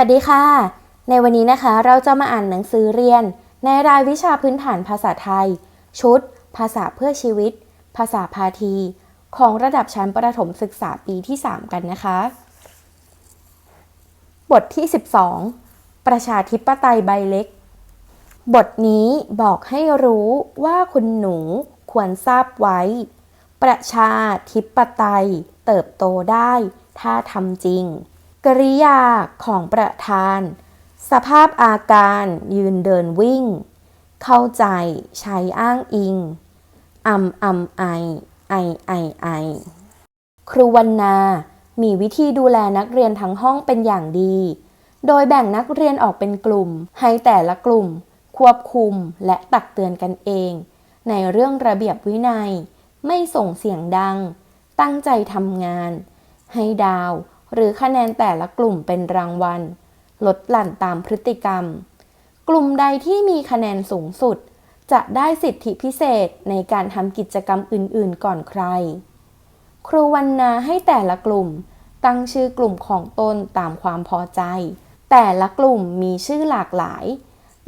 วัสดีค่ะ ในวันนี้นะคะเราจะมาอ่านหนังสือเรียน ในรายวิชาพื้นฐานภาษาไทย ชุด ภาษาเพื่อชีวิต ภาษาพาที ของระดับชั้นประถมศึกษาปีที่ 3 กันนะคะ บทที่ 12 ประชาธิปไตยใบเล็ก บทนี้บอกให้รู้ว่าคุณหนูควรทราบไว้ ประชาธิปไตยเติบโตได้ ถ้าทำจริง กริยาของประธาน สภาพอาการยืนเดินวิ่ง เข้าใจใช้อ้างอิงอำอำไอไอไอไอครูวันนา มีวิธีดูแลนักเรียนทั้งห้องเป็นอย่างดี โดยแบ่งนักเรียนออกเป็นกลุ่ม ให้แต่ละกลุ่ม ควบคุมและตักเตือนกันเอง ในเรื่องระเบียบวินัย ไม่ส่งเสียงดัง ตั้งใจทำงาน ให้ดาว หรือคะแนนแต่ละกลุ่มเป็นรางวัล ลดหลั่นตามพฤติกรรม กลุ่มใดที่มีคะแนนสูงสุด จะได้สิทธิพิเศษในการทำกิจกรรมอื่น ๆ ก่อนใคร ครูวันนาให้แต่ละกลุ่ม ตั้งชื่อกลุ่มของตนตามความพอใจ แต่ละกลุ่มมีชื่อหลากหลาย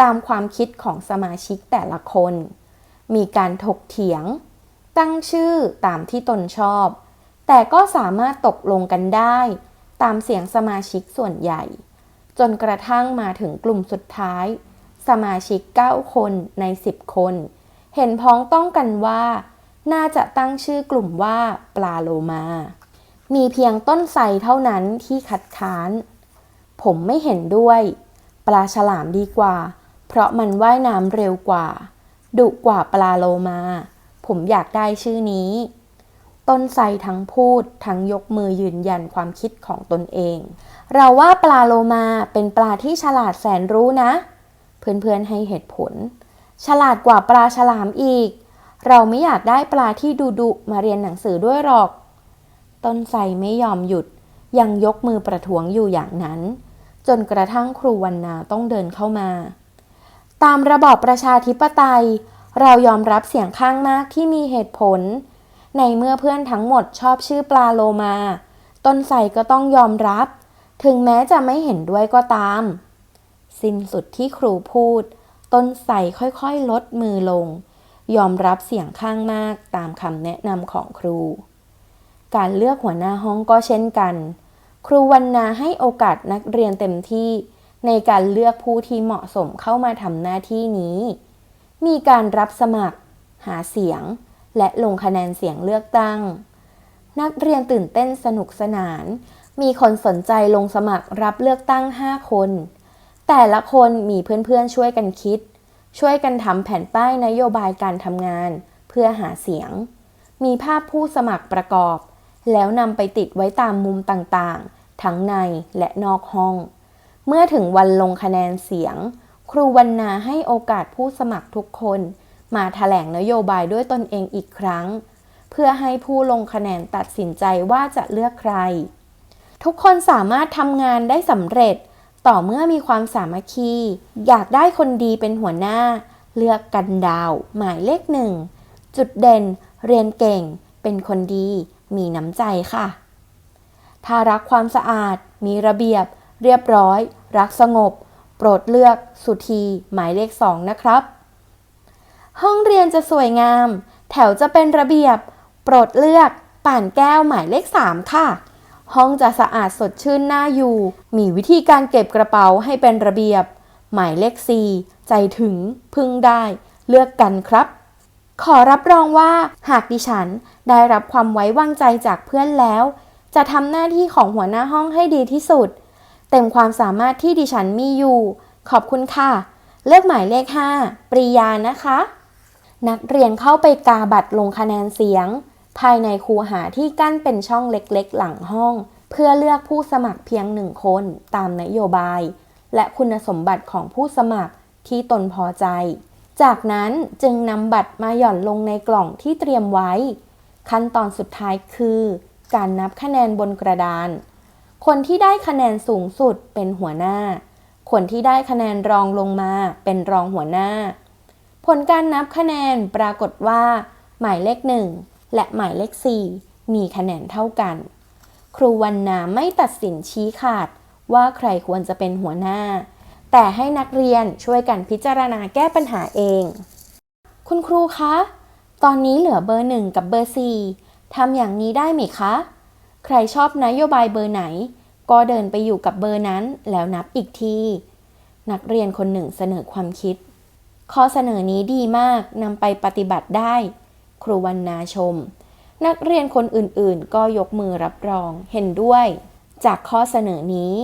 ตามความคิดของสมาชิกแต่ละคน มีการถกเถียง ตั้งชื่อตามที่ตนชอบ แต่ก็สามารถตกลงกันได้ ตามเสียงสมาชิกส่วนใหญ่ จนกระทั่งมาถึงกลุ่มสุดท้าย สมาชิก 9 คนใน 10 คน เห็นพ้องต้องกันว่า น่าจะตั้งชื่อกลุ่มว่าปลาโลมา มีเพียงต้นไทรเท่านั้นที่คัดค้าน ผมไม่เห็นด้วย ปลาฉลามดีกว่า เพราะมันว่ายน้ำเร็วกว่า ดุกว่าปลาโลมา ผมอยากได้ชื่อนี้ ต้นไทรทั้งพูดทั้งยกมือยืนยันความคิดของตนเอง เราว่าปลาโลมาเป็นปลาที่ฉลาดแสนรู้นะ เพื่อนๆให้เหตุผล ฉลาดกว่าปลาฉลามอีก เราไม่อยากได้ปลาที่ดุดุมาเรียนหนังสือด้วยหรอก ต้นไทรไม่ยอมหยุด ยังยกมือประท้วงอยู่อย่างนั้น จนกระทั่งครูวันนาต้องเดินเข้ามา ตามระบอบประชาธิปไตย เรายอมรับเสียงข้างมากที่มีเหตุผล ในเมื่อเพื่อนทั้งหมดชอบชื่อปลาโลมา ต้นไทรก็ต้องยอมรับ ถึงแม้จะไม่เห็นด้วยก็ตาม สิ้นสุดที่ครูพูด ต้นไทรค่อยๆ ลดมือลง ยอมรับเสียงข้างมากตามคำแนะนำของครู การเลือกหัวหน้าห้องก็เช่นกัน ครูวันนาให้โอกาสนักเรียนเต็มที่ในการเลือกผู้ที่เหมาะสมเข้ามาทำหน้าที่นี้ มีการรับสมัคร หาเสียง และลงคะแนนเสียงเลือกตั้ง นักเรียนตื่นเต้นสนุกสนาน มีคนสนใจลงสมัครรับเลือกตั้ง 5 คน แต่ละคนมีเพื่อนๆช่วยกันคิด ช่วยกันทำแผ่นป้ายนโยบายการทำงาน เพื่อหาเสียง มีภาพผู้สมัครประกอบ แล้วนำไปติดไว้ตามมุมต่างๆ ทั้งในและนอกห้อง เมื่อถึงวันลงคะแนนเสียง ครูวันนาให้โอกาสผู้สมัครทุกคน มาถแถลงนโยบายด้วยตนเองอีกครั้ง เพื่อให้ผู้ลงคะแนนตัดสินใจว่าจะเลือกใคร ทุกคนสามารถทำงานได้สำเร็จ ต่อเมื่อมีความสามัคคี อยากได้คนดีเป็นหัวหน้า เลือกกันดาว หมายเลขหนึ่ง จุดเด่น เรียนเก่ง เป็นคนดี มีน้ำใจค่ะ ถ้ารักความสะอาด มีระเบียบ เรียบร้อย รักสงบ โปรดเลือกสุธีหมายเลขสองนะครับ ห้องเรียนจะสวยงาม แถวจะเป็นระเบียบ โปรดเลือกป่านแก้วหมายเลขสามค่ะ ห้องจะสะอาดสดชื่นน่าอยู่ มีวิธีการเก็บกระเป๋าให้เป็นระเบียบ หมายเลขสี่ใจถึงพึ่งได้ เลือกกันครับ ขอรับรองว่าหากดิฉันได้รับความไว้วางใจจากเพื่อนแล้ว จะทำหน้าที่ของหัวหน้าห้องให้ดีที่สุด เต็มความสามารถที่ดิฉันมีอยู่ ขอบคุณค่ะ เลือกหมายเลข 5 ปริยานะคะ นักเรียนเข้าไปกาบัตรลงคะแนนเสียง ภายในคูหาที่กั้นเป็นช่องเล็กๆ หลังห้อง เพื่อเลือกผู้สมัครเพียงหนึ่งคนตามนโยบาย และคุณสมบัติของผู้สมัครที่ตนพอใจ จากนั้นจึงนำบัตรมาหย่อนลงในกล่องที่เตรียมไว้ ขั้นตอนสุดท้ายคือ การนับคะแนนบนกระดาน คนที่ได้คะแนนสูงสุดเป็นหัวหน้า คนที่ได้คะแนนรองลงมาเป็นรองหัวหน้า ผลการนับคะแนนปรากฏว่า หมายเลขหนึ่งและหมายเลขสี่มีคะแนนเท่ากัน ครูวันนาไม่ตัดสินชี้ขาดว่าใครควรจะเป็นหัวหน้า แต่ให้นักเรียนช่วยกันพิจารณาแก้ปัญหาเอง คุณครูคะ ตอนนี้เหลือเบอร์หนึ่งกับเบอร์สี่ทำอย่างนี้ได้ไหมคะ ใครชอบนโยบายเบอร์ไหน ก็เดินไปอยู่กับเบอร์นั้นแล้วนับอีกที นักเรียนคนหนึ่งเสนอความคิด ข้อเสนอนี้ดีมากนำไปปฏิบัติได้ ครูวันนาชม นักเรียนคนอื่นๆ ก็ยกมือรับรองเห็นด้วย จากข้อเสนอนี้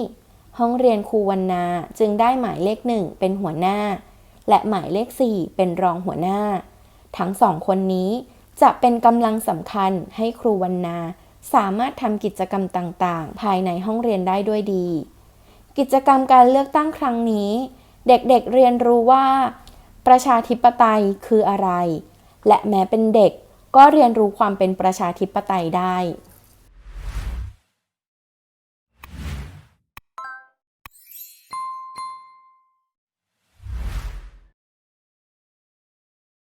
ห้องเรียนครูวันนาจึงได้หมายเลขหนึ่งเป็นหัวหน้า และหมายเลขสี่เป็นรองหัวหน้า ทั้งสองคนนี้จะเป็นกำลังสำคัญให้ครูวันนาสามารถทำกิจกรรมต่างๆ ภายในห้องเรียนได้ด้วยดี กิจกรรมการเลือกตั้งครั้งนี้ เด็กๆเเรียนรู้ว่า ประชาธิปไตยคืออะไร และแม้เป็นเด็กก็เรียนรู้ความเป็นประชาธิปไตยได้